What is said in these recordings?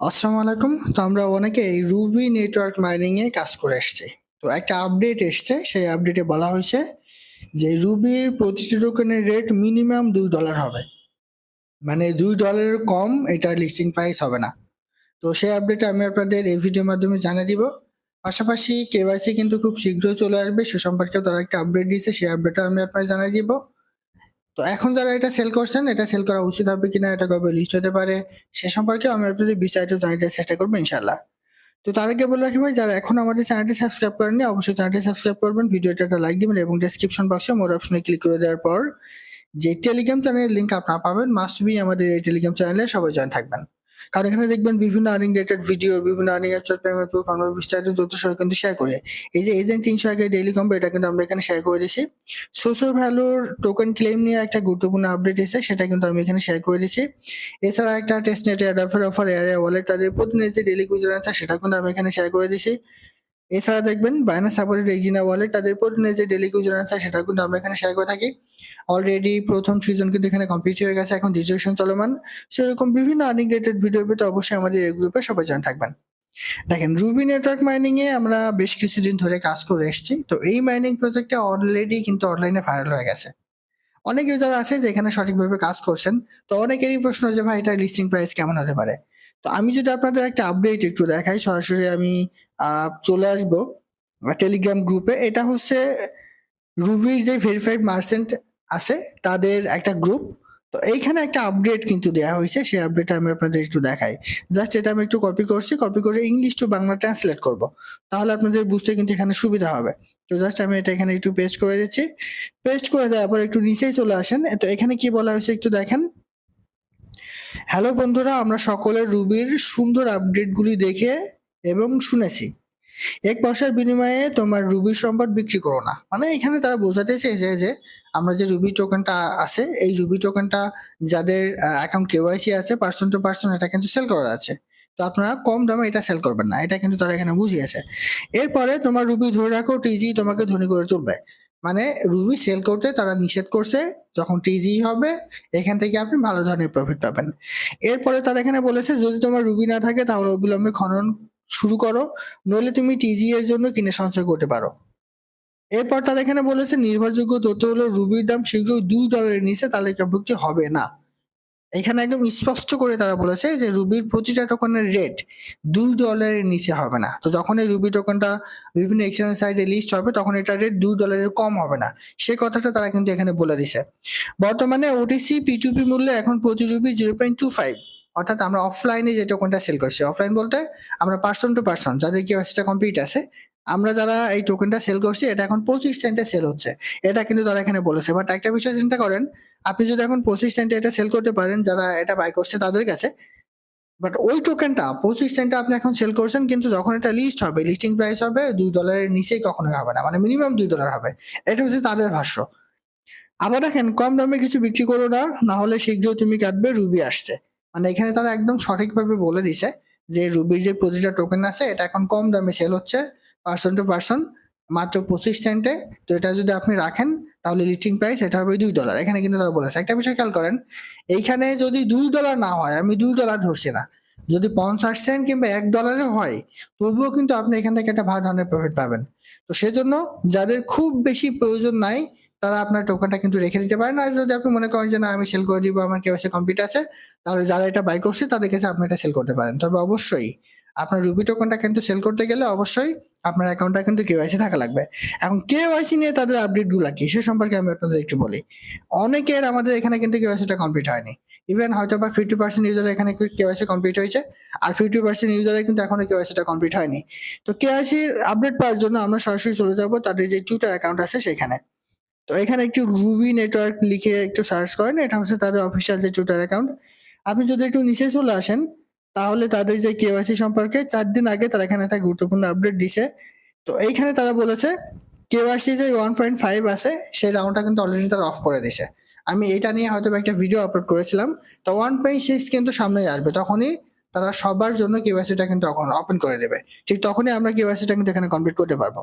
আসসালামু আলাইকুম। তো আমরা অনেকে এই রুবি নেটওয়ার্ক মাইনিং এ কাজ করে এসেছি। তো একটা আপডেট এসছে, সেই আপডেটে বলা হয়েছে যে রুবির প্রতিটি টোকেনের রেট মিনিমাম দুই ডলার হবে। মানে দুই ডলারের কম এটার লিস্টিং প্রাইস হবে না। তো সেই আপডেটে আমি আপনাদের এই ভিডিওর মাধ্যমে জানিয়ে দিব। পাশাপাশি কেওয়াইসি কিন্তু খুব শীঘ্রই চলে আসবে, সে সম্পর্কে তারা একটা আপডেট দিয়েছে, সেই আপডেটটা আমি আপনাদের জানিয়ে দিব। তো এখন যারা এটা সেল করছেন, এটা সেল করা উচিত হবে কিনা এটা কবে লিস্ট হতে পারে, সে সম্পর্কে আমি আপনাদের বিস্তারিত জানাতে চেষ্টা করব ইনশাল্লাহ তো তার আগে বলে রাখি ভাই, যারা এখন আমাদের চ্যানেলটি সাবস্ক্রাইব করেননি, অবশ্যই চ্যানেলটি সাবস্ক্রাইব করবেন ভিডিওটা একটা লাইক দিবেন এবং ডেসক্রিপশন বক্সে মোর অপশনে ক্লিক করে দেওয়ার পর যে টেলিগ্রাম চ্যানেলের লিঙ্ক আপনারা পাবেন মাস্ট বি আমাদের এই টেলিগ্রাম চ্যানেলে সবাই জয়েন থাকবেন। কারণ এখানে দেখবেন বিভিন্ন আর্নিং রিলেটেড ভিডিও বিভিন্ন আর্নিং অ্যাপস পেমেন্ট প্রুফ আমরা বিস্তারিত তথ্য সহ কিন্তু শেয়ার করে। এই যে এজেন্ট তিনশো আগে ডেইলি কম্বো এটা কিন্তু আমরা এখানে শেয়ার করে দিয়েছি। সোশ্যাল ভ্যালুর টোকেন ক্লেম নিয়ে একটা গুরুত্বপূর্ণ আপডেট এসে সেটা কিন্তু আমি এখানে শেয়ার করে দিয়েছি। এছাড়া একটা টেস্ট নেট অ্যাডাফার অফার এয়ার ওয়ালেট তাদের যে গুজরান আছে, সেটা কিন্তু আমি এখানে শেয়ার করে দিয়েছি। এছাড়া দেখবেন বাইনাস সাপোর্টেড এক্সিনা ওয়ালেট তাদের প্রতিদিনের যে ডেলি গুজরান আছে সেটা কিন্তু আমরা এখানে শেয়ার করে থাকি। অলরেডি প্রথম সিজন কিন্তু এখানে কমপ্লিট হয়ে গেছে, এখন দ্বিতীয় সিজন চলমান। সেরকম বিভিন্ন আর্নিং রিলেটেড ভিডিও পেতে অবশ্যই আমাদের এই গ্রুপে সবাই জয়েন থাকবেন। দেখেন রুবি নেটওয়ার্ক মাইনিং এ আমরা বেশ কিছুদিন ধরে কাজ করে এসেছি। তো এই মাইনিং প্রজেক্টটা অলরেডি কিন্তু অনলাইনে ভাইরাল হয়ে গেছে। অনেক ইউজার আছে যে যেখানে সঠিকভাবে কাজ করছেন। তো অনেকেরই প্রশ্ন যে, ভাই এটা লিস্টিং প্রাইস কেমন হতে পারে? তো আমি যদি আপনাদের একটা আপডেট একটু দেখাই, সরাসরি আমি চলে আসব। টেলিগ্রাম গ্রুপে এটা হচ্ছে রুবির যে ভেরিফাইড মার্চেন্ট আছে, তাদের একটা গ্রুপ তো এইখানে একটা আপডেট কিন্তু দেওয়া হয়েছে, সেই আপডেটটা আমি আপনাদের একটু দেখাই। জাস্ট এটা আমি একটু কপি করছি কপি করে ইংলিশ টু বাংলা ট্রান্সলেট করব। তাহলে আপনাদের বুঝতে কিন্তু এখানে সুবিধা হবে। তো জাস্ট আমি এটা এখানে একটু পেস্ট করে দিচ্ছি। পেস্ট করে দেওয়ার পর একটু নিচেই চলে আসেন। তো এখানে কি বলা হয়েছে একটু দেখেন। হ্যালো বন্ধুরা, আমরা সকলের রুবির সুন্দর আপডেটগুলি দেখে এবং শুনেছি। এক পয়সার বিনিময়ে তোমার রুবি সম্পদ বিক্রি করো না। মানে এখানে তারা বোঝাতে চেয়েছে যে, আমরা যে রুবি টোকেনটা আছে, এই রুবি টোকেনটা যাদের অ্যাকাউন্ট কেওয়াইসি আছে পার্সন টু পার্সন এটা কিন্তু সেল করা আছে তো আপনারা কম দামে এটা সেল করবেন না, এটা কিন্তু তারা এখানে বুঝিয়েছে। এরপরে তোমার রুবি ধরে রাখো টিজি তোমাকে ধনী করে তুলবে। মানে রুবি সেল করতে তারা নিষেধ করছে, যখন টিজি হবে, এখান থেকে আপনি ভালো ধরনের প্রফিট পাবেন। এরপরে তারা এখানে বলেছে, যদি তোমার রুবি না থাকে, তাহলে অবিলম্বে খনন শুরু করো, নইলে তুমি টিজি এর জন্য কিনে সঞ্চয় করতে পারো। এরপর তারা এখানে বলেছে, নির্ভরযোগ্য তথ্য হলো রুবির দাম শীঘ্রই দুই ডলারের নিচে তালিকাভুক্ত হবে না। এখানে একদম স্পষ্ট করে তারা বলেছে যে রুবির প্রতিটা টোকনের রেট দুই ডলারের নিচে হবে না। তো যখন এই রুবি টোকনটা বিভিন্ন এক্সচেঞ্জ সাইডে লিস্ট হবে, তখন এটা রেট দুই ডলারের কম হবে না। সে কথাটা তারা কিন্তু এখানে বলে দিছে। বর্তমানে ওটিসি পিটুপি মূল্যে এখন প্রতি Ruby zero point two five অর্থাৎ আমরা অফলাইনে যে টোকনটা সেল করছি অফলাইন বলতে আমরা পার্সন টু পার্সন যাদের কেওয়াইসিটা কমপ্লিট আছে, আমরা যারা এই টোকেনটা সেল করছি, এটা এখন পঁচিশ সেন্টে সেল হচ্ছে। এটা কিন্তু তারা এখানে বলেছে। বাট একটা বিষয় চিন্তা করেন, আপনি যদি এখন পঁচিশ সেন্টে এটা সেল করতে পারেন, যারা এটা বাই করছে তাদের কাছে বাট ওই টোকেনটা পঁচিশ সেন্টে আপনি এখন সেল করছেন, কিন্তু যখন এটা লিস্ট হবে লিস্টিং প্রাইস হবে, দুই ডলারের নিচেই কখনোই হবে না মানে মিনিমাম দুই ডলার হবে। এটা হচ্ছে তাদের ভাষ্য। আবার দেখেন, কম দামে কিছু বিক্রি করো না হলে শীঘ্রই তুমি কাটবে রুবি আসছে। মানে এখানে তারা একদম সঠিকভাবে বলে দিছে যে রুবির যে প্রতিটা টোকেন আছে, এটা এখন কম দামে সেল হচ্ছে পার্সন টু পার্সন মাত্র পঁচিশ সেন্টে তো এটা যদি আপনি রাখেন, তাহলে লিস্টিং প্রাইস এটা হবে দুই ডলার এখানে কিন্তু তারা বলেছে। একটা বিষয় খেয়াল করেন, এইখানে যদি দুই ডলার না হয়, আমি দুই ডলার ধরছি না। যদি পঞ্চাশ সেন্ট কিংবা এক ডলারে হয়, তবুও কিন্তু আপনি এখান থেকে একটা ভালো ধরনের প্রফিট পাবেন। তো সেজন্য যাদের খুব বেশি প্রয়োজন নাই তারা আপনার টোকেনটা কিন্তু রেখে দিতে পারেন। আর যদি আপনি মনে করেন যে না, আমি সেল করে দিব, আমার কেওয়াইসি কমপ্লিট আছে, তাহলে যারা এটা বাই করছে, তাদের কাছে আপনি এটা সেল করতে পারেন। তবে অবশ্যই আপনার রুবি টোকেনটা কিন্তু সেল করতে গেলে অবশ্যই আপনার অ্যাকাউন্টটা কিন্তু কেওয়াইসি থাকা লাগবে। এখন কেওয়াইসি নিয়ে তাদের আপডেটগুলা কি, সে সম্পর্কে আমি আপনাদের একটু বলি। অনেকের আমাদের এখানে কিন্তু কেওয়াইসিটা কমপ্লিট হয়নি। ইভেন হয়তো বা ফিফটি পার্সেন্ট ইউজার এখানে কেওয়াইসি কমপ্লিট হয়েছে, আর ফিফটি পার্সেন্ট ইউজারে কিন্তু এখনও কেওয়াইসিটা কমপ্লিট হয়নি। তো কেওয়াইসির আপডেট পাওয়ার জন্য আমরা সরাসরি চলে যাব, তাদের যে টুইটার অ্যাকাউন্ট আছে সেখানে। তো এখানে একটু রুবি নেটওয়ার্ক লিখে একটু সার্চ করেন, এটা হচ্ছে তাদের অফিসিয়াল যে টুইটার অ্যাকাউন্ট আপনি যদি একটু নিচে চলে আসেন, তাহলে তাদের যে কেওয়াইসি সম্পর্কে চার দিন আগে তারা এখানে একটা গুরুত্বপূর্ণ আপডেট দিছে। তো এইখানে তারা বলেছে কেওয়াইসি যে ওয়ান পয়েন্ট ফাইভ আছে, সেই রাউন্ডটা কিন্তু অলরেডি তারা অফ করে দিছে। আমি এটা নিয়ে হয়তো একটা ভিডিও আপলোড করেছিলাম। তো ওয়ান পয়েন্ট সিক্স কিন্তু সামনে আসবে, তখনই তারা সবার জন্য কেওয়াইসিটা কিন্তু ওপেন করে দেবে। ঠিক তখনই আমরা কেওয়াইসিটা কিন্তু এখানে কমপ্লিট করতে পারব।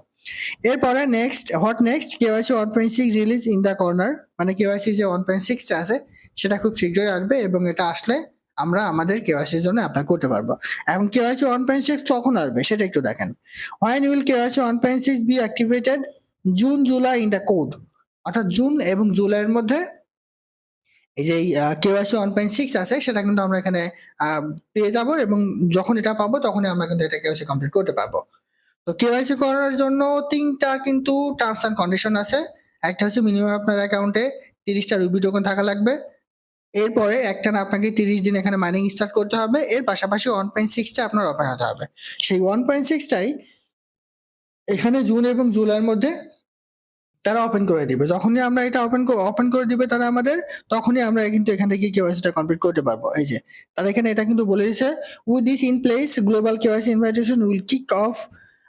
এরপরে next what next KYC one point six release in the corner মানে কেওয়াইসি যে ওয়ান পয়েন্ট সিক্সটা আছে, সেটা খুব শীঘ্রই আসবে এবং এটা আসলে আমরা আমাদের কেওয়াইসির জন্য অ্যাপ্লাই করতে পারব। এখন কেওয়াইসি ওয়ান পয়েন্ট সিক্স কখন আসবে সেটা একটু দেখেন। When will KYC one point six be activated June July in the code অর্থাৎ জুন এবং জুলাইয়ের মধ্যে এই যে কেওয়াইসি ওয়ান পয়েন্ট সিক্স আছে, সেটা কিন্তু আমরা এখানে পেয়ে যাব এবং যখন এটা পাবো তখনই আমরা কিন্তু এটা কেওয়াইসি কমপ্লিট করতে পারব। তো কেওয়াইসি করার জন্য তিনটা কিন্তু টার্মস অ্যান্ড কন্ডিশন আছে। একটা হচ্ছে মিনিমাম আপনার অ্যাকাউন্টে তিরিশটা রুবি টোকেন থাকা লাগবে। এরপরে একটা না আপনাকে তিরিশ দিন এখানে মাইনিং স্টার্ট করতে হবে। এর পাশাপাশি ওয়ান পয়েন্ট সিক্সটা আপনার ওপেন হতে হবে। সেই ওয়ান পয়েন্ট সিক্সটাই এখানে জুন এবং জুলাইয়ের মধ্যে তারা ওপেন করে দিবে। যখনই আমরা এটা ওপেন ওপেন করে দিবে তারা আমাদের, তখনই আমরা কিন্তু এখান থেকে কেওয়াইসিটা কমপ্লিট করতে পারব। এই যে, তারা এখানে এটা কিন্তু বলে দিয়েছে with this in place global KYC invitation will kick off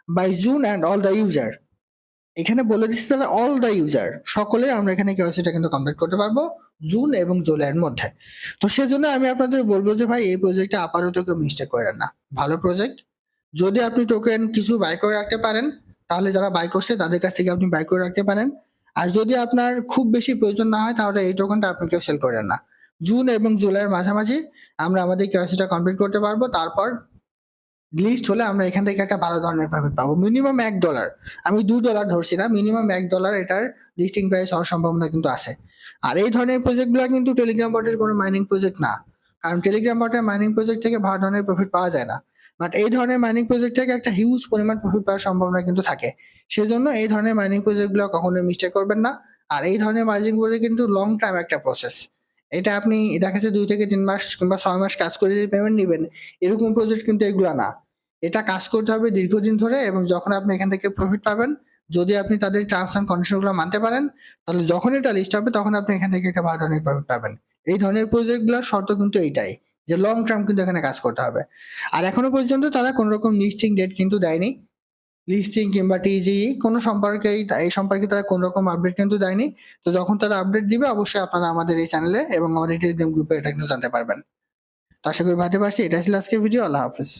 by June and all the user এখানে বলে দিচ্ছে তারা অল দ্য ইউজার সকলে আমরা এখানে কেওয়াইসিটা কিন্তু কমপ্লিট করতে পারব জুন এবং জুলাইয়ের মধ্যে। তো সেজন্য আমি আপনাদের বলব যে, ভাই, এই প্রজেক্টটা আপাতত কেউ মিস্টেক করেন না। ভালো প্রজেক্ট যদি আপনি টোকেন কিছু বাই করে রাখতে পারেন তাহলে যারা বাই করছে, তাদের কাছ থেকে আপনি বাই করে রাখতে পারেন। আর যদি আপনার খুব বেশি প্রয়োজন না হয়, তাহলে এই টোকেনটা আপনি কেউ সেল করেন না। জুন এবং জুলাইয়ের মাঝামাঝি আমরা আমাদের কেওয়াইসিটা কমপ্লিট করতে পারব। তারপর লিস্ট হলে আমরা এখান থেকে একটা ভালো ধরনের প্রফিট পাবো। মিনিমাম এক ডলার আমি দু ডলার ধরছি না মিনিমাম এক ডলার এটার লিস্টিং প্রাইস হওয়ার সম্ভাবনা কিন্তু আছে। আর এই ধরনের প্রজেক্টগুলো কিন্তু টেলিগ্রাম বটের কোনো মাইনিং প্রজেক্ট না। কারণ টেলিগ্রাম বটের মাইনিং প্রজেক্ট থেকে ভালো ধরনের প্রফিট পাওয়া যায় না। বাট এই ধরনের মাইনিং প্রজেক্ট থেকে একটা হিউজ পরিমাণ প্রফিট পাওয়ার সম্ভাবনা কিন্তু থাকে। সেজন্য এই ধরনের মাইনিং প্রজেক্টগুলো কখনোই মিস্টেক করবেন না। আর এই ধরনের মাইনিং প্রজেক্ট কিন্তু লং টাইম একটা প্রসেস এটা আপনি দেখা যাচ্ছে দুই থেকে তিন মাস কিংবা ছয় মাস কাজ করে যদি পেমেন্ট নেবেন, এরকম প্রজেক্ট কিন্তু এগুলো না। এটা কাজ করতে হবে দীর্ঘদিন ধরে এবং যখন আপনি এখান থেকে প্রফিট পাবেন, যদি আপনি তাদের টার্মস অ্যান্ড কন্ডিশনগুলো মানতে পারেন, তাহলে যখন এটা লিস্ট হবে, তখন আপনি এখান থেকে একটা ভালো ধরনের প্রফিট পাবেন। এই ধরনের প্রজেক্টগুলোর শর্ত কিন্তু এইটাই। যে লং টার্ম কিন্তু এখানে কাজ করতে হবে। আর এখনও পর্যন্ত তারা কোনো রকম লিস্টিং ডেট কিন্তু দেয়নি। লিস্টিং কিংবা টিজি কোনো সম্পর্কে এই সম্পর্কে তারা কোনো রকম আপডেট কিন্তু দেয়নি। তো যখন তারা আপডেট দিবে, অবশ্যই আপনারা আমাদের এই চ্যানেলে এবং আমাদের টেলিগ্রাম গ্রুপে এটা কিন্তু জানতে পারবেন। তো আশা করি ভাবতে পারছি এটা ছিল আজকের ভিডিও আল্লাহ হাফিজ।